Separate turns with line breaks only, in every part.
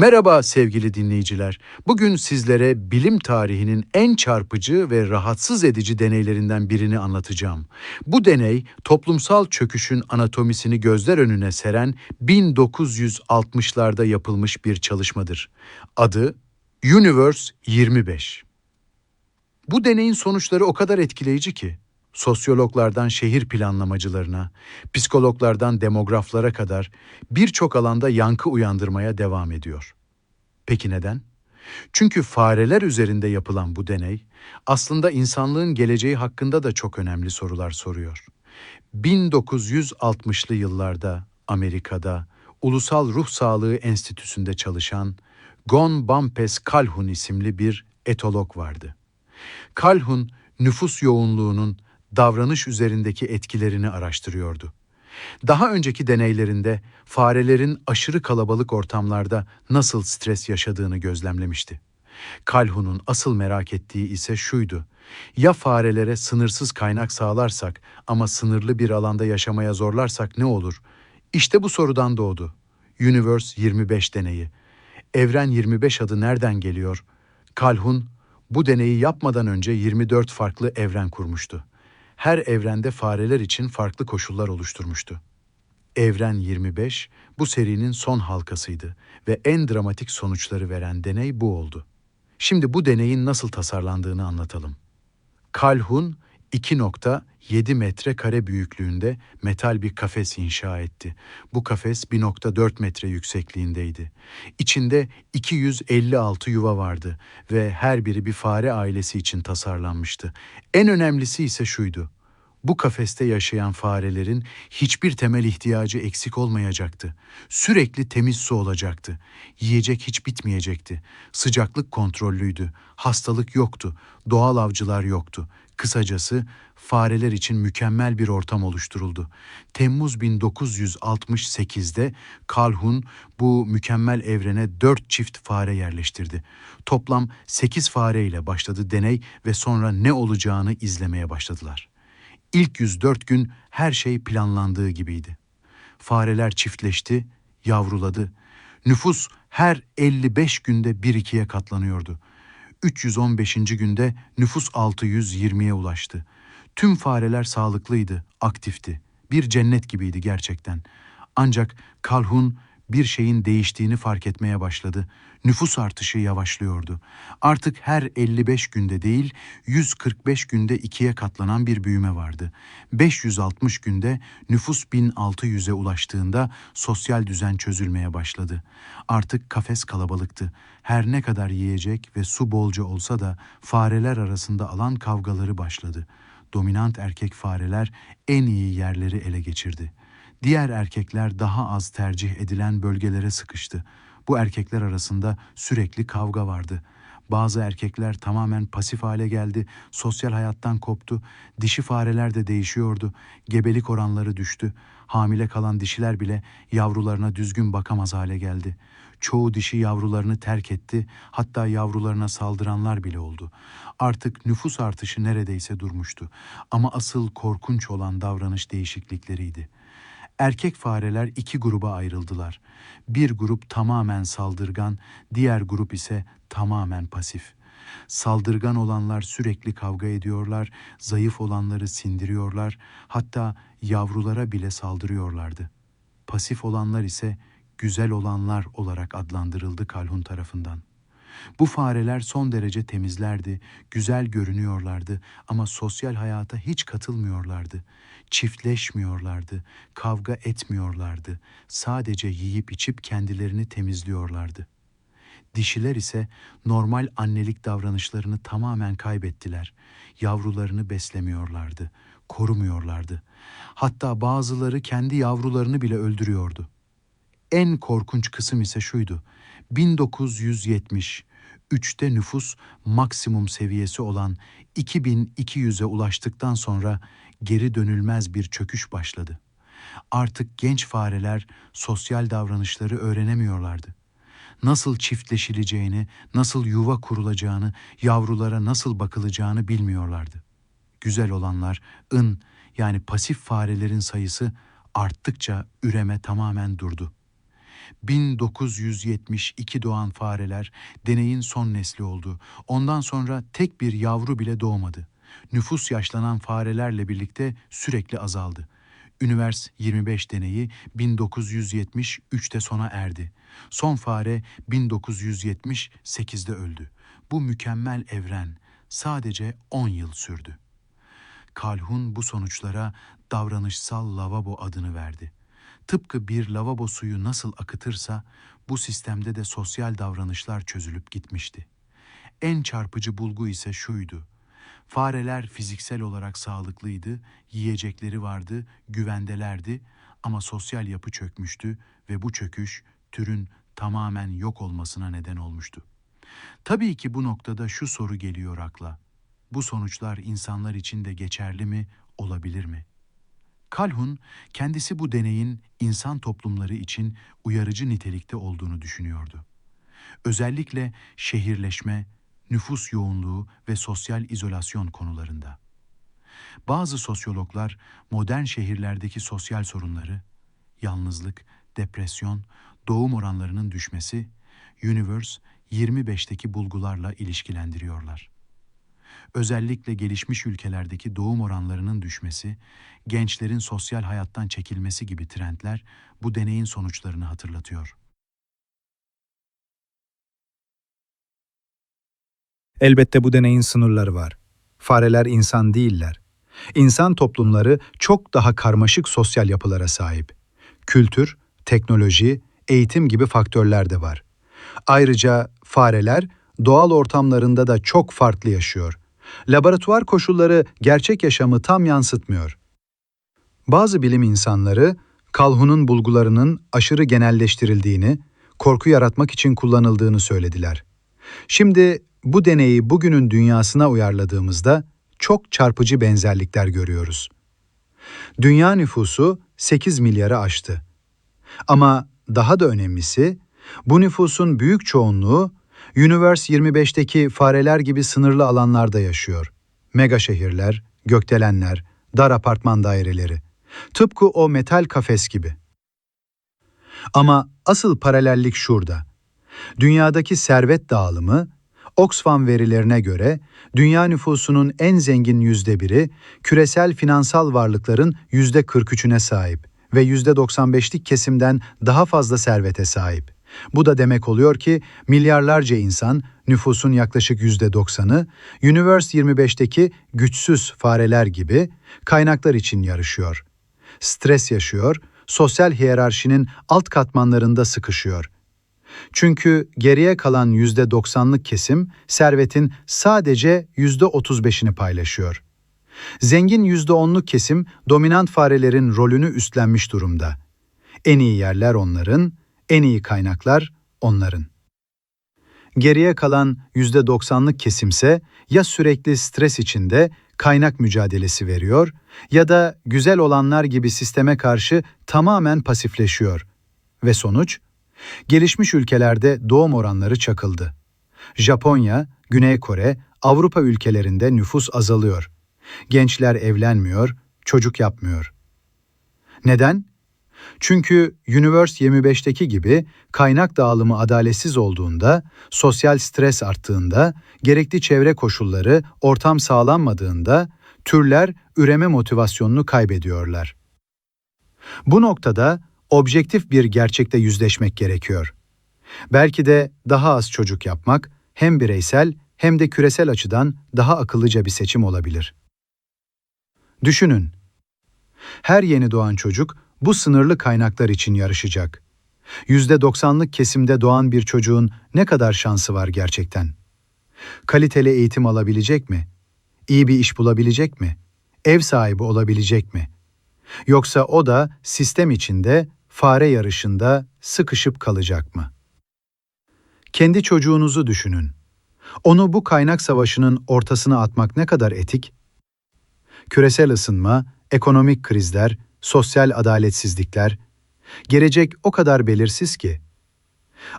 Merhaba sevgili dinleyiciler. Bugün sizlere bilim tarihinin en çarpıcı ve rahatsız edici deneylerinden birini anlatacağım. Bu deney toplumsal çöküşün anatomisini gözler önüne seren 1960'larda yapılmış bir çalışmadır. Adı Universe 25. Bu deneyin sonuçları o kadar etkileyici ki sosyologlardan şehir planlamacılarına, psikologlardan demograflara kadar birçok alanda yankı uyandırmaya devam ediyor. Peki neden? Çünkü fareler üzerinde yapılan bu deney aslında insanlığın geleceği hakkında da çok önemli sorular soruyor. 1960'lı yıllarda Amerika'da Ulusal Ruh Sağlığı Enstitüsü'nde çalışan Gon Bumpes Calhoun isimli bir etolog vardı. Calhoun nüfus yoğunluğunun davranış üzerindeki etkilerini araştırıyordu. Daha önceki deneylerinde farelerin aşırı kalabalık ortamlarda nasıl stres yaşadığını gözlemlemişti. Calhoun'un asıl merak ettiği ise şuydu. Ya farelere sınırsız kaynak sağlarsak ama sınırlı bir alanda yaşamaya zorlarsak ne olur? İşte bu sorudan doğdu. Universe 25 deneyi. Evren 25 adı nereden geliyor? Calhoun bu deneyi yapmadan önce 24 farklı evren kurmuştu her evrende fareler için farklı koşullar oluşturmuştu. Evren 25 bu serinin son halkasıydı ve en dramatik sonuçları veren deney bu oldu. Şimdi bu deneyin nasıl tasarlandığını anlatalım. Calhoun 2.7 metre kare büyüklüğünde metal bir kafes inşa etti. Bu kafes 1.4 metre yüksekliğindeydi. İçinde 256 yuva vardı ve her biri bir fare ailesi için tasarlanmıştı. En önemlisi ise şuydu. Bu kafeste yaşayan farelerin hiçbir temel ihtiyacı eksik olmayacaktı. Sürekli temiz su olacaktı. Yiyecek hiç bitmeyecekti. Sıcaklık kontrollüydü. Hastalık yoktu. Doğal avcılar yoktu. Kısacası fareler için mükemmel bir ortam oluşturuldu. Temmuz 1968'de Calhoun bu mükemmel evrene dört çift fare yerleştirdi. Toplam sekiz fare ile başladı deney ve sonra ne olacağını izlemeye başladılar. İlk 104 gün her şey planlandığı gibiydi. Fareler çiftleşti, yavruladı. Nüfus her 55 günde bir ikiye katlanıyordu. 315. günde nüfus 620'ye ulaştı. Tüm fareler sağlıklıydı, aktifti. Bir cennet gibiydi gerçekten. Ancak Calhoun bir şeyin değiştiğini fark etmeye başladı. Nüfus artışı yavaşlıyordu. Artık her 55 günde değil, 145 günde ikiye katlanan bir büyüme vardı. 560 günde nüfus 1600'e ulaştığında sosyal düzen çözülmeye başladı. Artık kafes kalabalıktı. Her ne kadar yiyecek ve su bolca olsa da fareler arasında alan kavgaları başladı. Dominant erkek fareler en iyi yerleri ele geçirdi. Diğer erkekler daha az tercih edilen bölgelere sıkıştı. Bu erkekler arasında sürekli kavga vardı. Bazı erkekler tamamen pasif hale geldi, sosyal hayattan koptu. Dişi fareler de değişiyordu. Gebelik oranları düştü. Hamile kalan dişiler bile yavrularına düzgün bakamaz hale geldi. Çoğu dişi yavrularını terk etti, hatta yavrularına saldıranlar bile oldu. Artık nüfus artışı neredeyse durmuştu. Ama asıl korkunç olan davranış değişiklikleriydi. Erkek fareler iki gruba ayrıldılar. Bir grup tamamen saldırgan, diğer grup ise tamamen pasif. Saldırgan olanlar sürekli kavga ediyorlar, zayıf olanları sindiriyorlar, hatta yavrulara bile saldırıyorlardı. Pasif olanlar ise güzel olanlar olarak adlandırıldı Kalhun tarafından. Bu fareler son derece temizlerdi, güzel görünüyorlardı ama sosyal hayata hiç katılmıyorlardı. Çiftleşmiyorlardı, kavga etmiyorlardı. Sadece yiyip içip kendilerini temizliyorlardı. Dişiler ise normal annelik davranışlarını tamamen kaybettiler. Yavrularını beslemiyorlardı, korumuyorlardı. Hatta bazıları kendi yavrularını bile öldürüyordu. En korkunç kısım ise şuydu. 1970 3'te nüfus maksimum seviyesi olan 2200'e ulaştıktan sonra geri dönülmez bir çöküş başladı. Artık genç fareler sosyal davranışları öğrenemiyorlardı. Nasıl çiftleşileceğini, nasıl yuva kurulacağını, yavrulara nasıl bakılacağını bilmiyorlardı. Güzel olanlar, ın yani pasif farelerin sayısı arttıkça üreme tamamen durdu. 1972 doğan fareler deneyin son nesli oldu. Ondan sonra tek bir yavru bile doğmadı. Nüfus yaşlanan farelerle birlikte sürekli azaldı.Ünivers 25 deneyi 1973'te sona erdi. Son fare 1978'de öldü. Bu mükemmel evren sadece 10 yıl sürdü. Calhoun bu sonuçlara davranışsal lavabo adını verdi. Tıpkı bir lavabo suyu nasıl akıtırsa bu sistemde de sosyal davranışlar çözülüp gitmişti. En çarpıcı bulgu ise şuydu. Fareler fiziksel olarak sağlıklıydı, yiyecekleri vardı, güvendelerdi ama sosyal yapı çökmüştü ve bu çöküş türün tamamen yok olmasına neden olmuştu. Tabii ki bu noktada şu soru geliyor akla. Bu sonuçlar insanlar için de geçerli mi, olabilir mi? Calhoun, kendisi bu deneyin insan toplumları için uyarıcı nitelikte olduğunu düşünüyordu. Özellikle şehirleşme, nüfus yoğunluğu ve sosyal izolasyon konularında. Bazı sosyologlar modern şehirlerdeki sosyal sorunları, yalnızlık, depresyon, doğum oranlarının düşmesi, Universe 25'teki bulgularla ilişkilendiriyorlar. Özellikle gelişmiş ülkelerdeki doğum oranlarının düşmesi, gençlerin sosyal hayattan çekilmesi gibi trendler bu deneyin sonuçlarını hatırlatıyor.
Elbette bu deneyin sınırları var. Fareler insan değiller. İnsan toplumları çok daha karmaşık sosyal yapılara sahip. Kültür, teknoloji, eğitim gibi faktörler de var. Ayrıca fareler doğal ortamlarında da çok farklı yaşıyor. Laboratuvar koşulları gerçek yaşamı tam yansıtmıyor. Bazı bilim insanları Calhoun'un bulgularının aşırı genelleştirildiğini, korku yaratmak için kullanıldığını söylediler. Şimdi bu deneyi bugünün dünyasına uyarladığımızda çok çarpıcı benzerlikler görüyoruz. Dünya nüfusu 8 milyarı aştı. Ama daha da önemlisi bu nüfusun büyük çoğunluğu Universe 25'teki fareler gibi sınırlı alanlarda yaşıyor. Mega şehirler, gökdelenler, dar apartman daireleri. Tıpkı o metal kafes gibi. Ama asıl paralellik şurada. Dünyadaki servet dağılımı, Oxfam verilerine göre dünya nüfusunun en zengin yüzde biri küresel finansal varlıkların yüzde 43'üne sahip ve yüzde 95'lik kesimden daha fazla servete sahip. Bu da demek oluyor ki milyarlarca insan, nüfusun yaklaşık yüzde doksanı, Universe 25'teki güçsüz fareler gibi kaynaklar için yarışıyor. Stres yaşıyor, sosyal hiyerarşinin alt katmanlarında sıkışıyor. Çünkü geriye kalan yüzde doksanlık kesim servetin sadece yüzde otuz beşini paylaşıyor. Zengin yüzde onluk kesim dominant farelerin rolünü üstlenmiş durumda. En iyi yerler onların, en iyi kaynaklar onların. Geriye kalan %90'lık kesimse ya sürekli stres içinde kaynak mücadelesi veriyor ya da güzel olanlar gibi sisteme karşı tamamen pasifleşiyor. Ve sonuç? Gelişmiş ülkelerde doğum oranları çakıldı. Japonya, Güney Kore, Avrupa ülkelerinde nüfus azalıyor. Gençler evlenmiyor, çocuk yapmıyor. Neden? Çünkü Universe 25'teki gibi kaynak dağılımı adaletsiz olduğunda, sosyal stres arttığında, gerekli çevre koşulları, ortam sağlanmadığında türler üreme motivasyonunu kaybediyorlar. Bu noktada objektif bir gerçekte yüzleşmek gerekiyor. Belki de daha az çocuk yapmak hem bireysel hem de küresel açıdan daha akıllıca bir seçim olabilir. Düşünün. Her yeni doğan çocuk bu sınırlı kaynaklar için yarışacak. %90'lık kesimde doğan bir çocuğun ne kadar şansı var gerçekten? Kaliteli eğitim alabilecek mi? İyi bir iş bulabilecek mi? Ev sahibi olabilecek mi? Yoksa o da sistem içinde, fare yarışında sıkışıp kalacak mı? Kendi çocuğunuzu düşünün. Onu bu kaynak savaşının ortasına atmak ne kadar etik? Küresel ısınma, ekonomik krizler, sosyal adaletsizlikler, gelecek o kadar belirsiz ki.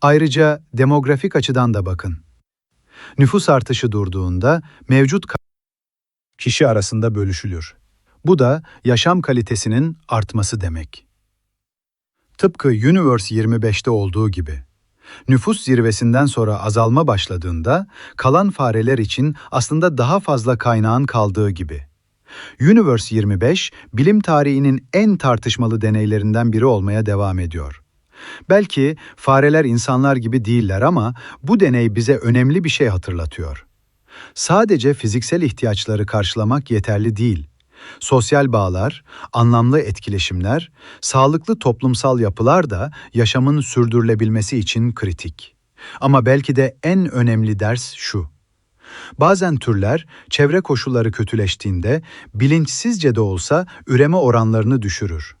Ayrıca demografik açıdan da bakın. Nüfus artışı durduğunda mevcut kişi arasında bölüşülür. Bu da yaşam kalitesinin artması demek. Tıpkı Universe 25'te olduğu gibi. Nüfus zirvesinden sonra azalma başladığında kalan fareler için aslında daha fazla kaynağın kaldığı gibi. Universe 25 bilim tarihinin en tartışmalı deneylerinden biri olmaya devam ediyor. Belki fareler insanlar gibi değiller ama bu deney bize önemli bir şey hatırlatıyor. Sadece fiziksel ihtiyaçları karşılamak yeterli değil. Sosyal bağlar, anlamlı etkileşimler, sağlıklı toplumsal yapılar da yaşamın sürdürülebilmesi için kritik. Ama belki de en önemli ders şu. Bazen türler çevre koşulları kötüleştiğinde bilinçsizce de olsa üreme oranlarını düşürür.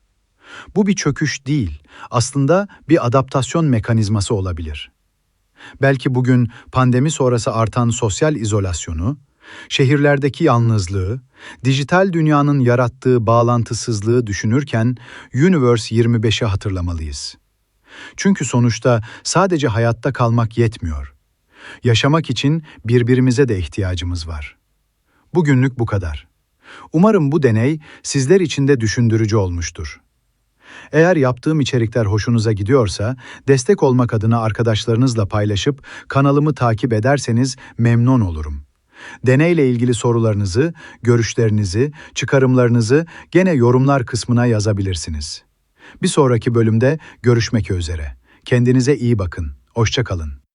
Bu bir çöküş değil, aslında bir adaptasyon mekanizması olabilir. Belki bugün pandemi sonrası artan sosyal izolasyonu, şehirlerdeki yalnızlığı, dijital dünyanın yarattığı bağlantısızlığı düşünürken Universe 25'i hatırlamalıyız. Çünkü sonuçta sadece hayatta kalmak yetmiyor. Yaşamak için birbirimize de ihtiyacımız var. Bugünlük bu kadar. Umarım bu deney sizler için de düşündürücü olmuştur. Eğer yaptığım içerikler hoşunuza gidiyorsa, destek olmak adına arkadaşlarınızla paylaşıp kanalımı takip ederseniz memnun olurum. Deneyle ilgili sorularınızı, görüşlerinizi, çıkarımlarınızı gene yorumlar kısmına yazabilirsiniz. Bir sonraki bölümde görüşmek üzere. Kendinize iyi bakın. Hoşça kalın.